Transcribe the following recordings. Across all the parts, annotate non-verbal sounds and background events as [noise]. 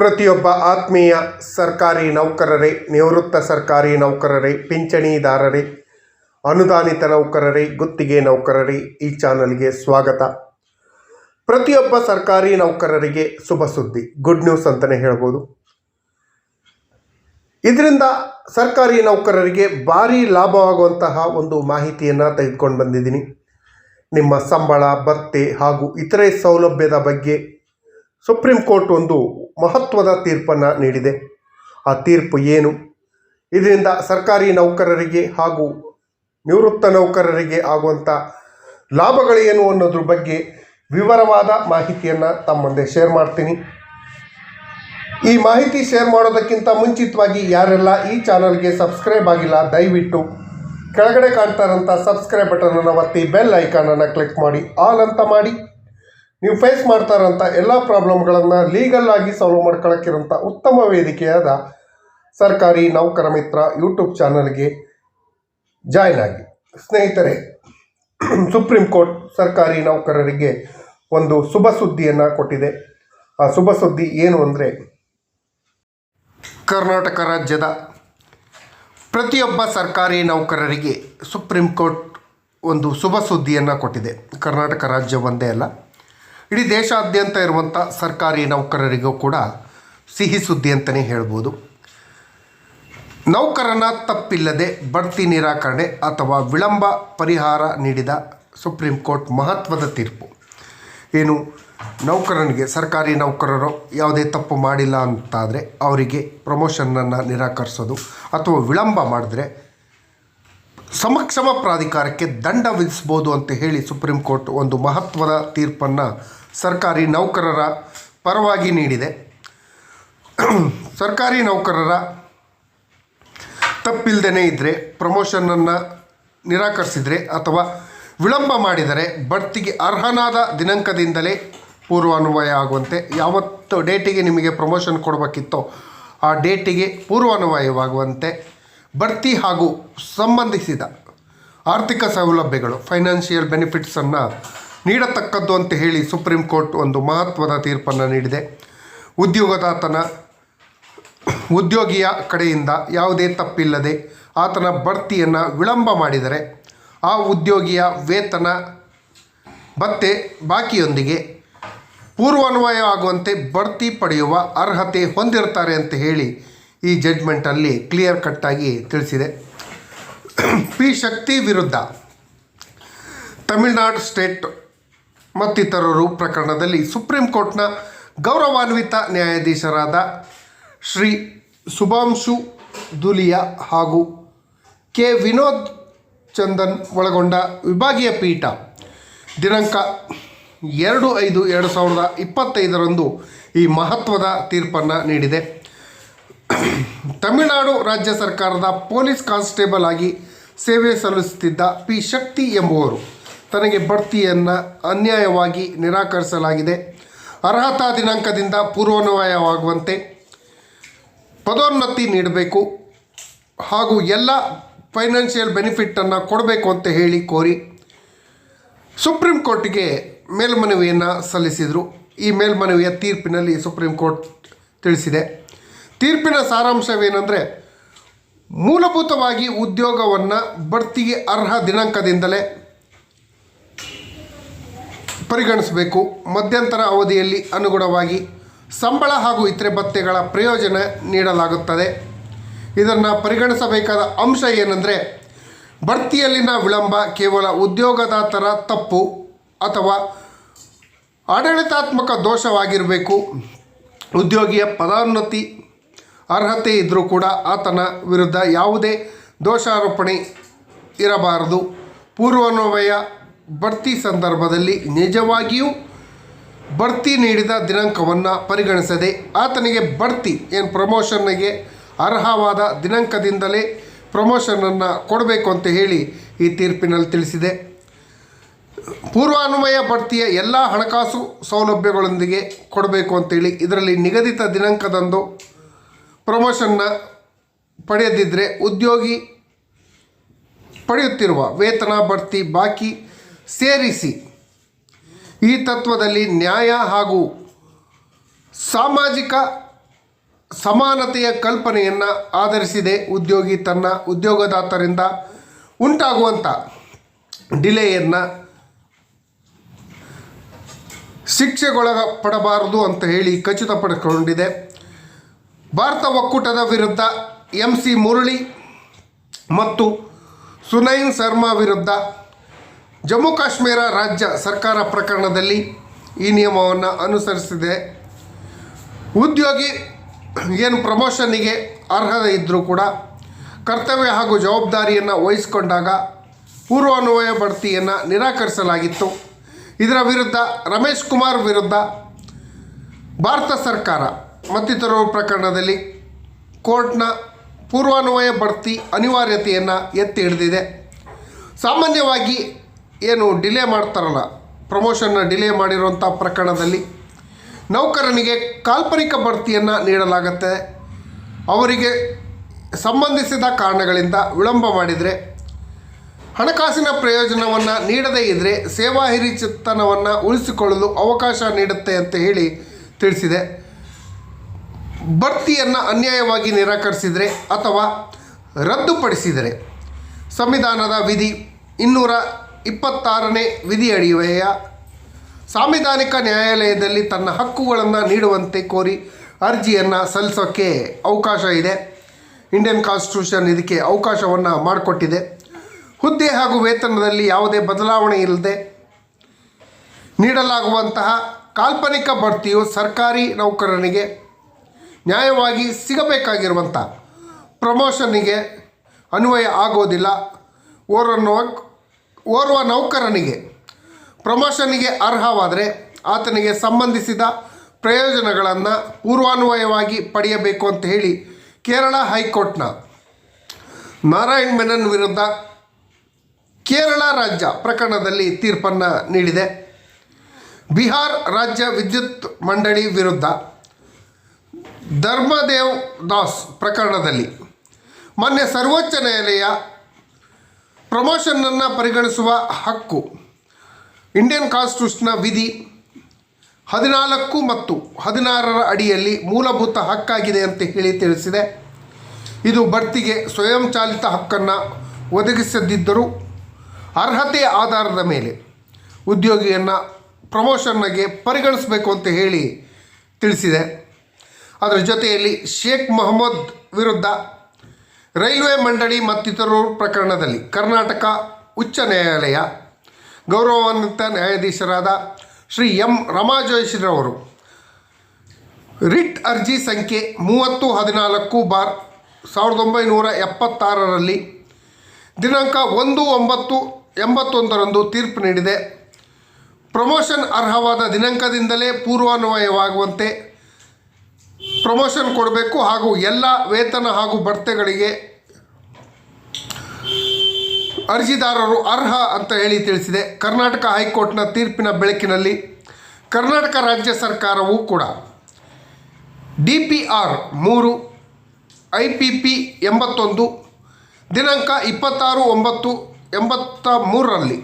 ಪ್ರತಿಯೊಬ್ಬ ಆತ್ಮೀಯ ಸರ್ಕಾರಿ ನೌಕರರೇ, ನಿವೃತ್ತ ಸರ್ಕಾರಿ ನೌಕರರೇ, ಪಿಂಚಣಿದಾರರೇ, ಅನುದಾನಿತ ನೌಕರರೇ, ಗುತ್ತಿಗೆ ನೌಕರರೇ ಈ ಚಾನಲ್ಗೆ ಸ್ವಾಗತ. ಪ್ರತಿಯೊಬ್ಬ ಸರ್ಕಾರಿ ನೌಕರರಿಗೆ ಶುಭ ಸುದ್ದಿ ಗುಡ್ ನ್ಯೂಸ್ ಅಂತಲೇ ಹೇಳ್ಬೋದು. ಇದರಿಂದ ಸರ್ಕಾರಿ ನೌಕರರಿಗೆ ಭಾರಿ ಲಾಭವಾಗುವಂತಹ ಒಂದು ಮಾಹಿತಿಯನ್ನು ತೆಗೆದುಕೊಂಡು ಬಂದಿದ್ದೀನಿ. ನಿಮ್ಮ ಸಂಬಳ, ಭತ್ತೆ ಹಾಗೂ ಇತರೆ ಸೌಲಭ್ಯದ ಬಗ್ಗೆ ಸುಪ್ರೀಂ ಕೋರ್ಟ್ ಒಂದು ಮಹತ್ವದ ತೀರ್ಪನ್ನು ನೀಡಿದೆ. ಆ ತೀರ್ಪು ಏನು? ಇದರಿಂದ ಸರ್ಕಾರಿ ನೌಕರರಿಗೆ ಹಾಗೂ ನಿವೃತ್ತ ನೌಕರರಿಗೆ ಆಗುವಂಥ ಲಾಭಗಳೇನು ಅನ್ನೋದ್ರ ಬಗ್ಗೆ ವಿವರವಾದ ಮಾಹಿತಿಯನ್ನು ತಮ್ಮ ಶೇರ್ ಮಾಡ್ತೀನಿ. ಈ ಮಾಹಿತಿ ಶೇರ್ ಮಾಡೋದಕ್ಕಿಂತ ಮುಂಚಿತವಾಗಿ ಯಾರೆಲ್ಲ ಈ ಚಾನಲ್ಗೆ ಸಬ್ಸ್ಕ್ರೈಬ್ ಆಗಿಲ್ಲ, ದಯವಿಟ್ಟು ಕೆಳಗಡೆ ಕಾಣ್ತಾ ಇರೋಂಥ ಸಬ್ಸ್ಕ್ರೈಬ್ ಬಟನನ್ನು ಒತ್ತಿ ಬೆಲ್ ಐಕಾನನ್ನು ಕ್ಲಿಕ್ ಮಾಡಿ, ಆಲ್ ಅಂತ ಮಾಡಿ. ನೀವು ಫೇಸ್ ಮಾಡ್ತಾ ಇರೋಂಥ ಎಲ್ಲ ಪ್ರಾಬ್ಲಮ್ಗಳನ್ನು ಲೀಗಲ್ ಆಗಿ ಸಾಲ್ವ್ ಮಾಡ್ಕೊಳಕ್ಕಿರೋಂಥ ಉತ್ತಮ ವೇದಿಕೆಯಾದ ಸರ್ಕಾರಿ ನೌಕರ ಮಿತ್ರ ಯೂಟ್ಯೂಬ್ ಚಾನಲ್ಗೆ ಜಾಯ್ನ್ ಆಗಿ. ಸ್ನೇಹಿತರೆ [clears throat] ಸುಪ್ರೀಂ ಕೋರ್ಟ್ ಸರ್ಕಾರಿ ನೌಕರರಿಗೆ ಒಂದು ಶುಭ ಸುದ್ದಿಯನ್ನು ಕೊಟ್ಟಿದೆ. ಆ ಶುಭ ಸುದ್ದಿ ಏನು ಅಂದರೆ, ಕರ್ನಾಟಕ ರಾಜ್ಯದ ಪ್ರತಿಯೊಬ್ಬ ಸರ್ಕಾರಿ ನೌಕರರಿಗೆ ಸುಪ್ರೀಂ ಕೋರ್ಟ್ ಒಂದು ಶುಭ ಸುದ್ದಿಯನ್ನು ಕೊಟ್ಟಿದೆ. ಕರ್ನಾಟಕ ರಾಜ್ಯ ಒಂದೇ ಅಲ್ಲ ಇಡೀ ದೇಶಾದ್ಯಂತ ಇರುವಂಥ ಸರ್ಕಾರಿ ನೌಕರರಿಗೂ ಕೂಡ ಸಿಹಿ ಸುದ್ದಿ ಅಂತಲೇ ಹೇಳ್ಬೋದು. ನೌಕರನ ತಪ್ಪಿಲ್ಲದೆ ಬಡ್ತಿ ನಿರಾಕರಣೆ ಅಥವಾ ವಿಳಂಬ ಪರಿಹಾರ ನೀಡಿದ ಸುಪ್ರೀಂ ಕೋರ್ಟ್ ಮಹತ್ವದ ತೀರ್ಪು. ಏನು, ನೌಕರನಿಗೆ ಸರ್ಕಾರಿ ನೌಕರರು ಯಾವುದೇ ತಪ್ಪು ಮಾಡಿಲ್ಲ ಅಂತಾದರೆ ಅವರಿಗೆ ಪ್ರಮೋಷನನ್ನು ನಿರಾಕರಿಸೋದು ಅಥವಾ ವಿಳಂಬ ಮಾಡಿದ್ರೆ ಸಮಕ್ಷಮ ಪ್ರಾಧಿಕಾರಕ್ಕೆ ದಂಡ ವಿಧಿಸ್ಬೋದು ಅಂತ ಹೇಳಿ ಸುಪ್ರೀಂ ಕೋರ್ಟ್ ಒಂದು ಮಹತ್ವದ ತೀರ್ಪನ್ನು ಸರ್ಕಾರಿ ನೌಕರರ ಪರವಾಗಿ ನೀಡಿದೆ. ಸರ್ಕಾರಿ ನೌಕರರ ತಪ್ಪಿಲ್ಲದೇ ಇದ್ದರೆ ಪ್ರಮೋಷನನ್ನು ನಿರಾಕರಿಸಿದರೆ ಅಥವಾ ವಿಳಂಬ ಮಾಡಿದರೆ ಬಡ್ತಿಗೆ ಅರ್ಹನಾದ ದಿನಾಂಕದಿಂದಲೇ ಪೂರ್ವಾನ್ವಯ ಆಗುವಂತೆ ಯಾವತ್ತು ಡೇಟಿಗೆ ನಿಮಗೆ ಪ್ರಮೋಷನ್ ಕೊಡಬೇಕಿತ್ತೋ ಆ ಡೇಟಿಗೆ ಪೂರ್ವಾನ್ವಯವಾಗುವಂತೆ ಬಡ್ತಿ ಹಾಗೂ ಸಂಬಂಧಿಸಿದ ಆರ್ಥಿಕ ಸೌಲಭ್ಯಗಳು ಫೈನಾನ್ಷಿಯಲ್ ಬೆನಿಫಿಟ್ಸನ್ನು ನೀಡತಕ್ಕದ್ದು ಅಂತ ಹೇಳಿ ಸುಪ್ರೀಂ ಕೋರ್ಟ್ ಒಂದು ಮಹತ್ವದ ತೀರ್ಪನ್ನು ನೀಡಿದೆ. ಉದ್ಯೋಗದಾತನ, ಉದ್ಯೋಗಿಯ ಕಡೆಯಿಂದ ಯಾವುದೇ ತಪ್ಪಿಲ್ಲದೆ ಆತನ ಬಡ್ತಿಯನ್ನು ವಿಳಂಬ ಮಾಡಿದರೆ ಆ ಉದ್ಯೋಗಿಯ ವೇತನ, ಭತ್ತೆ ಬಾಕಿಯೊಂದಿಗೆ ಪೂರ್ವಾನ್ವಯ ಆಗುವಂತೆ ಬಡ್ತಿ ಪಡೆಯುವ ಅರ್ಹತೆ ಹೊಂದಿರ್ತಾರೆ ಅಂತ ಹೇಳಿ ಈ ಜಡ್ಜ್ಮೆಂಟಲ್ಲಿ ಕ್ಲಿಯರ್ ಕಟ್ಟಾಗಿ ತಿಳಿಸಿದೆ. [clears throat] ಪಿ ಶಕ್ತಿ ವಿರುದ್ಧ ತಮಿಳುನಾಡು ಸ್ಟೇಟ್ ಮತ್ತಿತರರು ಪ್ರಕರಣದಲ್ಲಿ ಸುಪ್ರೀಂ ಕೋರ್ಟ್ನ ಗೌರವಾನ್ವಿತ ನ್ಯಾಯಾಧೀಶರಾದ ಶ್ರೀ ಸುಭಾಂಶು ದುಲಿಯಾ ಹಾಗೂ ಕೆ ವಿನೋದ್ ಚಂದನ್ ಒಳಗೊಂಡ ವಿಭಾಗೀಯ ಪೀಠ ದಿನಾಂಕ ಎರಡು ಐದು ಎರಡು ಸಾವಿರದ ಇಪ್ಪತ್ತೈದರಂದು ಈ ಮಹತ್ವದ ತೀರ್ಪನ್ನು ನೀಡಿದೆ. ತಮಿಳುನಾಡು ರಾಜ್ಯ ಸರ್ಕಾರದ ಪೊಲೀಸ್ ಕಾನ್ಸ್ಟೇಬಲ್ ಆಗಿ ಸೇವೆ ಸಲ್ಲಿಸುತ್ತಿದ್ದ ಪಿ ಶಕ್ತಿ ಎಂಬುವರು. ತನಗೆ ಬಡ್ತಿಯನ್ನು ಅನ್ಯಾಯವಾಗಿ ನಿರಾಕರಿಸಲಾಗಿದೆ. ಅರ್ಹತಾ ದಿನಾಂಕದಿಂದ ಪೂರ್ವಾನ್ವಯವಾಗುವಂತೆ ಪದೋನ್ನತಿ ನೀಡಬೇಕು ಹಾಗೂ ಎಲ್ಲ ಫೈನಾನ್ಷಿಯಲ್ ಬೆನಿಫಿಟ್ಟನ್ನು ಕೊಡಬೇಕು ಅಂತ ಹೇಳಿ ಕೋರಿ ಸುಪ್ರೀಂ ಕೋರ್ಟಿಗೆ ಮೇಲ್ಮನವಿಯನ್ನು ಸಲ್ಲಿಸಿದರು. ಈ ಮೇಲ್ಮನವಿಯ ತೀರ್ಪಿನಲ್ಲಿ ಸುಪ್ರೀಂ ಕೋರ್ಟ್ ತಿಳಿಸಿದೆ. ತೀರ್ಪಿನ ಸಾರಾಂಶವೇನೆಂದರೆ ಮೂಲಭೂತವಾಗಿ ಉದ್ಯೋಗವನ್ನು ಬಡ್ತಿಗೆ ಅರ್ಹ ದಿನಾಂಕದಿಂದಲೇ ಪರಿಗಣಿಸಬೇಕು. ಮಧ್ಯಂತರ ಅವಧಿಯಲ್ಲಿ ಅನುಗುಣವಾಗಿ ಸಂಬಳ ಹಾಗೂ ಇತರೆ ಭತ್ಯೆಗಳ ಪ್ರಯೋಜನ ನೀಡಲಾಗುತ್ತದೆ. ಇದನ್ನು ಪರಿಗಣಿಸಬೇಕಾದ ಅಂಶ ಏನೆಂದರೆ ಬಡ್ತಿಯಲ್ಲಿನ ವಿಳಂಬ ಕೇವಲ ಉದ್ಯೋಗದಾತರ ತಪ್ಪು ಅಥವಾ ಆಡಳಿತಾತ್ಮಕ ದೋಷವಾಗಿರಬೇಕು. ಉದ್ಯೋಗಿಯ ಪದೋನ್ನತಿ, ಅರ್ಹತೆ ಇದ್ದರೂ ಕೂಡ ಆತನ ವಿರುದ್ಧ ಯಾವುದೇ ದೋಷಾರೋಪಣೆ ಇರಬಾರದು. ಪೂರ್ವಾನ್ವಯ ಬಡ್ತಿ ಸಂದರ್ಭದಲ್ಲಿ ನಿಜವಾಗಿಯೂ ಬಡ್ತಿ ನೀಡಿದ ದಿನಾಂಕವನ್ನು ಪರಿಗಣಿಸದೆ ಆತನಿಗೆ ಬಡ್ತಿ ಏನು ಪ್ರಮೋಷನ್ನಿಗೆ ಅರ್ಹವಾದ ದಿನಾಂಕದಿಂದಲೇ ಪ್ರಮೋಷನನ್ನು ಕೊಡಬೇಕು ಅಂತ ಹೇಳಿ ಈ ತೀರ್ಪಿನಲ್ಲಿ ತಿಳಿಸಿದೆ. ಪೂರ್ವಾನ್ವಯ ಬಡ್ತಿಯ ಎಲ್ಲ ಹಣಕಾಸು ಸೌಲಭ್ಯಗಳೊಂದಿಗೆ ಕೊಡಬೇಕು ಅಂತೇಳಿ ಇದರಲ್ಲಿ ನಿಗದಿತ ದಿನಾಂಕದಂದು ಪ್ರಮೋಷನ್ನ ಪಡೆಯದಿದ್ದರೆ ಉದ್ಯೋಗಿ ಪಡೆಯುತ್ತಿರುವ ವೇತನ ಬಡ್ತಿ ಬಾಕಿ ಸೇರಿಸಿ. ಈ ತತ್ವದಲ್ಲಿ ನ್ಯಾಯ ಹಾಗೂ ಸಾಮಾಜಿಕ ಸಮಾನತೆಯ ಕಲ್ಪನೆಯನ್ನು ಆಧರಿಸಿದೆ ಉದ್ಯೋಗಿ ತನ್ನ ಉದ್ಯೋಗದಾತರಿಂದ ಉಂಟಾಗುವಂಥ ಡಿಲೇಯನ್ನು ಶಿಕ್ಷೆಗೊಳಪಡಬಾರದು ಅಂತ ಹೇಳಿ ಖಚಿತಪಡಿಸಿಕೊಂಡಿದೆ. ಭಾರತ ಒಕ್ಕೂಟದ ವಿರುದ್ಧ ಎಂ ಸಿ ಮುರಳಿ ಮತ್ತು ಸುನೈನ್ ಶರ್ಮಾ ವಿರುದ್ಧ ಜಮ್ಮು ಕಾಶ್ಮೀರ ರಾಜ್ಯ ಸರ್ಕಾರ ಪ್ರಕರಣದಲ್ಲಿ ಈ ನಿಯಮವನ್ನು ಅನುಸರಿಸಿದೆ. ಉದ್ಯೋಗಿ ಏನು ಪ್ರಮೋಷನ್ನಿಗೆ ಅರ್ಹತೆ ಇದ್ದರೂ ಕೂಡ ಕರ್ತವ್ಯ ಹಾಗೂ ಜವಾಬ್ದಾರಿಯನ್ನು ವಹಿಸಿಕೊಂಡಾಗ ಪೂರ್ವಾನ್ವಯ ಬಡ್ತಿಯನ್ನು ನಿರಾಕರಿಸಲಾಗಿತ್ತು. ಇದರ ವಿರುದ್ಧ ರಮೇಶ್ ಕುಮಾರ್ ವಿರುದ್ಧ ಭಾರತ ಸರ್ಕಾರ ಮತ್ತಿತರರ ಪ್ರಕರಣದಲ್ಲಿ ಕೋರ್ಟ್ನ ಪೂರ್ವಾನ್ವಯ ಬಡ್ತಿ ಅನಿವಾರ್ಯತೆಯನ್ನು ಎತ್ತಿ ಹಿಡಿದಿದೆ. ಸಾಮಾನ್ಯವಾಗಿ ಏನು ಡಿಲೇ ಮಾಡ್ತಾರಲ್ಲ ಪ್ರಮೋಷನ್ನ ಡಿಲೇ ಮಾಡಿರುವಂಥ ಪ್ರಕರಣದಲ್ಲಿ ನೌಕರನಿಗೆ ಕಾಲ್ಪನಿಕ ಬಡ್ತಿಯನ್ನು ನೀಡಲಾಗುತ್ತೆ. ಅವರಿಗೆ ಸಂಬಂಧಿಸಿದ ಕಾರಣಗಳಿಂದ ವಿಳಂಬ ಮಾಡಿದರೆ, ಹಣಕಾಸಿನ ಪ್ರಯೋಜನವನ್ನು ನೀಡದೇ ಇದ್ದರೆ ಸೇವಾ ಹಿರಿಚಿತ್ತನವನ್ನು ಉಳಿಸಿಕೊಳ್ಳಲು ಅವಕಾಶ ನೀಡುತ್ತೆ ಅಂತ ಹೇಳಿ ತಿಳಿಸಿದೆ. ಬಡ್ತಿಯನ್ನು ಅನ್ಯಾಯವಾಗಿ ನಿರಾಕರಿಸಿದರೆ ಅಥವಾ ರದ್ದುಪಡಿಸಿದರೆ, ಸಂವಿಧಾನದ ವಿಧಿ ಇನ್ನೂರ ಇಪ್ಪತ್ತಾರನೇ ವಿಧಿಯಡಿವೆಯ ಸಾಂವಿಧಾನಿಕ ನ್ಯಾಯಾಲಯದಲ್ಲಿ ತನ್ನ ಹಕ್ಕುಗಳನ್ನು ನೀಡುವಂತೆ ಕೋರಿ ಅರ್ಜಿಯನ್ನು ಸಲ್ಲಿಸೋಕ್ಕೆ ಅವಕಾಶ ಇದೆ. ಇಂಡಿಯನ್ ಕಾನ್ಸ್ಟಿಟ್ಯೂಷನ್ ಇದಕ್ಕೆ ಅವಕಾಶವನ್ನು ಮಾಡಿಕೊಟ್ಟಿದೆ. ಹುದ್ದೆ ಹಾಗೂ ವೇತನದಲ್ಲಿ ಯಾವುದೇ ಬದಲಾವಣೆ ಇಲ್ಲದೆ ನೀಡಲಾಗುವಂತಹ ಕಾಲ್ಪನಿಕ ಬಡ್ತಿಯು ಸರ್ಕಾರಿ ನೌಕರನಿಗೆ ನ್ಯಾಯವಾಗಿ ಸಿಗಬೇಕಾಗಿರುವಂಥ ಪ್ರಮೋಷನ್ನಿಗೆ ಅನ್ವಯ ಆಗೋದಿಲ್ಲ. ಓರನ್ನು ಓರ್ವ ನೌಕರನಿಗೆ ಪ್ರಮೋಷನಿಗೆ ಅರ್ಹವಾದರೆ ಆತನಿಗೆ ಸಂಬಂಧಿಸಿದ ಪ್ರಯೋಜನಗಳನ್ನು ಪೂರ್ವಾನ್ವಯವಾಗಿ ಪಡೆಯಬೇಕು ಅಂತ ಹೇಳಿ ಕೇರಳ ಹೈಕೋರ್ಟ್ನ ನಾರಾಯಣ್ ಮೆನನ್ ವಿರುದ್ಧ ಕೇರಳ ರಾಜ್ಯ ಪ್ರಕರಣದಲ್ಲಿ ತೀರ್ಪನ್ನು ನೀಡಿದೆ. ಬಿಹಾರ್ ರಾಜ್ಯ ವಿದ್ಯುತ್ ಮಂಡಳಿ ವಿರುದ್ಧ ಧರ್ಮದೇವ್ ದಾಸ್ ಪ್ರಕರಣದಲ್ಲಿ ಮೊನ್ನೆ ಸರ್ವೋಚ್ಚ ನ್ಯಾಯಾಲಯ ಪ್ರಮೋಷನ್ನನ್ನು ಪರಿಗಣಿಸುವ ಹಕ್ಕು ಇಂಡಿಯನ್ ಕಾನ್ಸ್ಟಿಟ್ಯೂಷನ್ನ ವಿಧಿ ಹದಿನಾಲ್ಕು ಮತ್ತು ಹದಿನಾರರ ಅಡಿಯಲ್ಲಿ ಮೂಲಭೂತ ಹಕ್ಕಾಗಿದೆ ಅಂತ ಹೇಳಿ ತಿಳಿಸಿದೆ. ಇದು ಬಡ್ತಿಗೆ ಸ್ವಯಂಚಾಲಿತ ಹಕ್ಕನ್ನು ಒದಗಿಸದಿದ್ದರೂ ಅರ್ಹತೆಯ ಆಧಾರದ ಮೇಲೆ ಉದ್ಯೋಗಿಯನ್ನು ಪ್ರಮೋಷನ್ಗೆ ಪರಿಗಣಿಸಬೇಕು ಅಂತ ಹೇಳಿ ತಿಳಿಸಿದೆ. ಅದರ ಜೊತೆಯಲ್ಲಿ ಶೇಖ್ ಮೊಹಮ್ಮದ್ ವಿರುದ್ಧ ರೈಲ್ವೆ ಮಂಡಳಿ ಮತ್ತಿತರರು ಪ್ರಕರಣದಲ್ಲಿ ಕರ್ನಾಟಕ ಉಚ್ಚ ನ್ಯಾಯಾಲಯ. ಗೌರವಾನ್ವಿತ ನ್ಯಾಯಾಧೀಶರಾದ ಶ್ರೀ ಎಂ ರಮಾಜೋಯಿಶ್ರವರು. ರಿಟ್ ಅರ್ಜಿ ಸಂಖ್ಯೆ ಮೂವತ್ತು ಹದಿನಾಲ್ಕು ಬಾರ್ ಸಾವಿರದ ಒಂಬೈನೂರ ಎಪ್ಪತ್ತಾರರಲ್ಲಿ ದಿನಾಂಕ ಒಂದು ಒಂಬತ್ತು ಎಂಬತ್ತೊಂದರಂದು ತೀರ್ಪು ನೀಡಿದೆ. ಪ್ರಮೋಷನ್ ಅರ್ಹವಾದ ದಿನಾಂಕದಿಂದಲೇ ಪೂರ್ವಾನ್ವಯವಾಗುವಂತೆ ಪ್ರಮೋಷನ್ ಕೊಡಬೇಕು ಹಾಗೂ ಎಲ್ಲ ವೇತನ ಹಾಗೂ ಬಡ್ತೆಗಳಿಗೆ ಅರ್ಜಿದಾರರು ಅರ್ಹ ಅಂತ ಹೇಳಿ ತಿಳಿಸಿದೆ. ಕರ್ನಾಟಕ ಹೈಕೋರ್ಟ್ನ ತೀರ್ಪಿನ ಬೆಳಕಿನಲ್ಲಿ ಕರ್ನಾಟಕ ರಾಜ್ಯ ಸರ್ಕಾರವು ಕೂಡ ಡಿ ಪಿ ಆರ್ ಮೂರು ಐ ಪಿ ಪಿ ಎಂಬತ್ತೊಂದು, ದಿನಾಂಕ ಇಪ್ಪತ್ತಾರು ಒಂಬತ್ತು ಎಂಬತ್ತ ಮೂರರಲ್ಲಿ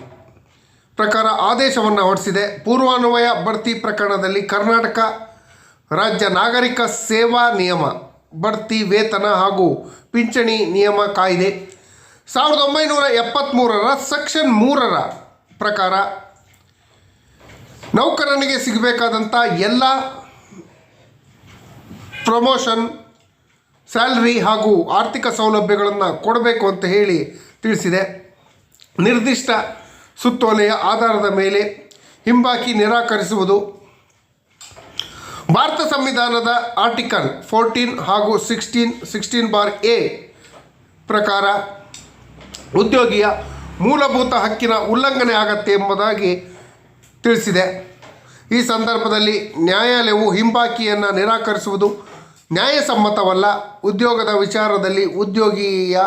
ಪ್ರಕಾರ ಆದೇಶವನ್ನು ಹೊರಡಿಸಿದೆ. ಪೂರ್ವಾನ್ವಯ ಬಡ್ತಿ ಪ್ರಕರಣದಲ್ಲಿ ಕರ್ನಾಟಕ ರಾಜ್ಯ ನಾಗರಿಕ ಸೇವಾ ನಿಯಮ, ಬಡ್ತಿ ವೇತನ ಹಾಗೂ ಪಿಂಚಣಿ ನಿಯಮ ಕಾಯ್ದೆ. ಸಾವಿರದ ಒಂಬೈನೂರ ಎಪ್ಪತ್ತ್ಮೂರರ ಸೆಕ್ಷನ್ ಮೂರರ ಪ್ರಕಾರ ನೌಕರನಿಗೆ ಸಿಗಬೇಕಾದಂಥ ಎಲ್ಲ ಪ್ರಮೋಷನ್, ಸ್ಯಾಲ್ರಿ ಹಾಗೂ ಆರ್ಥಿಕ ಸೌಲಭ್ಯಗಳನ್ನು ಕೊಡಬೇಕು ಅಂತ ಹೇಳಿ ತಿಳಿಸಿದೆ. ನಿರ್ದಿಷ್ಟ ಸುತ್ತೋಲೆಯ ಆಧಾರದ ಮೇಲೆ ಹಿಂಬಾಕಿ ನಿರಾಕರಿಸುವುದು ಭಾರತ ಸಂವಿಧಾನದ ಆರ್ಟಿಕಲ್ ಫೋರ್ಟೀನ್ ಹಾಗೂ ಸಿಕ್ಸ್ಟೀನ್ ಸಿಕ್ಸ್ಟೀನ್ ಬಾರ್ ಎ ಪ್ರಕಾರ ಉದ್ಯೋಗಿಯ ಮೂಲಭೂತ ಹಕ್ಕಿನ ಉಲ್ಲಂಘನೆ ಆಗತ್ತೆ ಎಂಬುದಾಗಿ ತಿಳಿಸಿದೆ. ಈ ಸಂದರ್ಭದಲ್ಲಿ ನ್ಯಾಯಾಲಯವು ಹಿಂಬಾಕಿಯನ್ನು ನಿರಾಕರಿಸುವುದು ನ್ಯಾಯಸಮ್ಮತವಲ್ಲ. ಉದ್ಯೋಗದ ವಿಚಾರದಲ್ಲಿ ಉದ್ಯೋಗಿಯ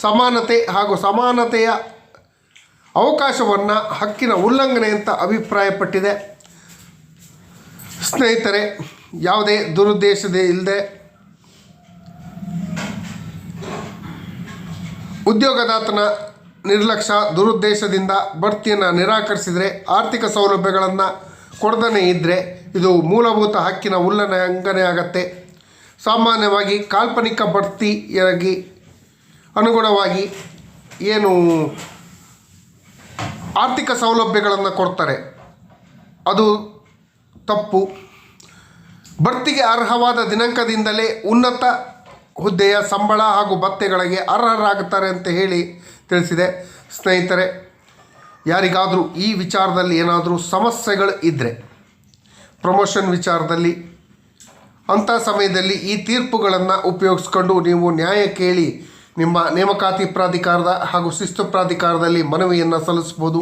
ಸಮಾನತೆ ಹಾಗೂ ಸಮಾನತೆಯ ಅವಕಾಶವನ್ನು ಹಕ್ಕಿನ ಉಲ್ಲಂಘನೆ ಅಂತ ಅಭಿಪ್ರಾಯಪಟ್ಟಿದೆ. ಸ್ನೇಹಿತರೆ, ಯಾವುದೇ ದುರುದ್ದೇಶದ ಇಲ್ಲದೆ ಉದ್ಯೋಗದಾತನ ನಿರ್ಲಕ್ಷ್ಯ ದುರುದ್ದೇಶದಿಂದ ಬಡ್ತಿಯನ್ನು ನಿರಾಕರಿಸಿದರೆ ಆರ್ಥಿಕ ಸೌಲಭ್ಯಗಳನ್ನು ಕೊಡದೇ ಇದ್ದರೆ ಇದು ಮೂಲಭೂತ ಹಕ್ಕಿನ ಉಲ್ಲಂಘನೆ ಆಗತ್ತೆ. ಸಾಮಾನ್ಯವಾಗಿ ಕಾಲ್ಪನಿಕ ಬಡ್ತಿಯಾಗಿ ಅನುಗುಣವಾಗಿ ಏನು ಆರ್ಥಿಕ ಸೌಲಭ್ಯಗಳನ್ನು ಕೊಡ್ತಾರೆ. ಅದು ತಪ್ಪು. ಬಡ್ತಿಗೆ ಅರ್ಹವಾದ ದಿನಾಂಕದಿಂದಲೇ ಉನ್ನತ ಹುದ್ದೆಯ ಸಂಬಳ ಹಾಗೂ ಭತ್ಯೆಗಳಿಗೆ ಅರ್ಹರಾಗುತ್ತಾರೆ ಅಂತ ಹೇಳಿ ತಿಳಿಸಿದೆ. ಸ್ನೇಹಿತರೆ, ಯಾರಿಗಾದರೂ ಈ ವಿಚಾರದಲ್ಲಿ ಏನಾದರೂ ಸಮಸ್ಯೆಗಳು ಇದ್ದರೆ ಪ್ರಮೋಷನ್ ವಿಚಾರದಲ್ಲಿ, ಅಂಥ ಸಮಯದಲ್ಲಿ ಈ ತೀರ್ಪುಗಳನ್ನು ಉಪಯೋಗಿಸ್ಕೊಂಡು ನೀವು ನ್ಯಾಯ ಕೇಳಿ ನಿಮ್ಮ ನೇಮಕಾತಿ ಪ್ರಾಧಿಕಾರದ ಹಾಗೂ ಶಿಸ್ತು ಪ್ರಾಧಿಕಾರದಲ್ಲಿ ಮನವಿಯನ್ನು ಸಲ್ಲಿಸ್ಬೋದು.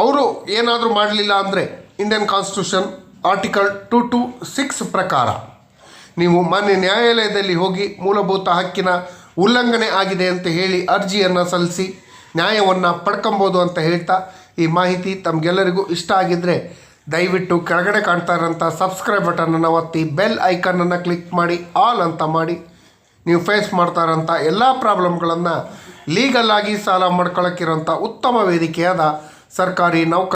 ಅವರು ಏನಾದರೂ ಮಾಡಲಿಲ್ಲ ಅಂದರೆ Indian constitution article two two six ಪ್ರಕಾರ, ನೀವು ಮಾನ್ಯ ನ್ಯಾಯಾಲಯದಲ್ಲಿ ಹೋಗಿ ಮೂಲಭೂತ ಹಕ್ಕಿನ ಉಲ್ಲಂಘನೆ ಆಗಿದೆ ಅಂತ ಹೇಳಿ ಅರ್ಜಿಯನ್ನು ಸಲ್ಲಿಸಿ ನ್ಯಾಯವನ್ನು ಪಡ್ಕೊಬೋದು ಅಂತ ಹೇಳ್ತಾ ಈ ಮಾಹಿತಿ ತಮಗೆಲ್ಲರಿಗೂ ಇಷ್ಟ ಆಗಿದ್ದರೆ ದಯವಿಟ್ಟು ಕೆಳಗಡೆ ಕಾಣ್ತಾ ಇರೋಂಥ ಸಬ್ಸ್ಕ್ರೈಬ್ ಬಟನನ್ನು ಒತ್ತಿ ಬೆಲ್ ಐಕನನ್ನು ಕ್ಲಿಕ್ ಮಾಡಿ ಆಲ್ ಅಂತ ಮಾಡಿ. ನೀವು ಫೇಸ್ ಮಾಡ್ತಾ ಇರೋಂಥ ಎಲ್ಲ ಪ್ರಾಬ್ಲಮ್ಗಳನ್ನು ಲೀಗಲ್ ಆಗಿ ಸಾಲ ಮಾಡ್ಕೊಳ್ಳೋಕ್ಕಿರೋಂಥ ಉತ್ತಮ ವೇದಿಕೆಯಾದ ಸರ್ಕಾರಿ ನೌಕ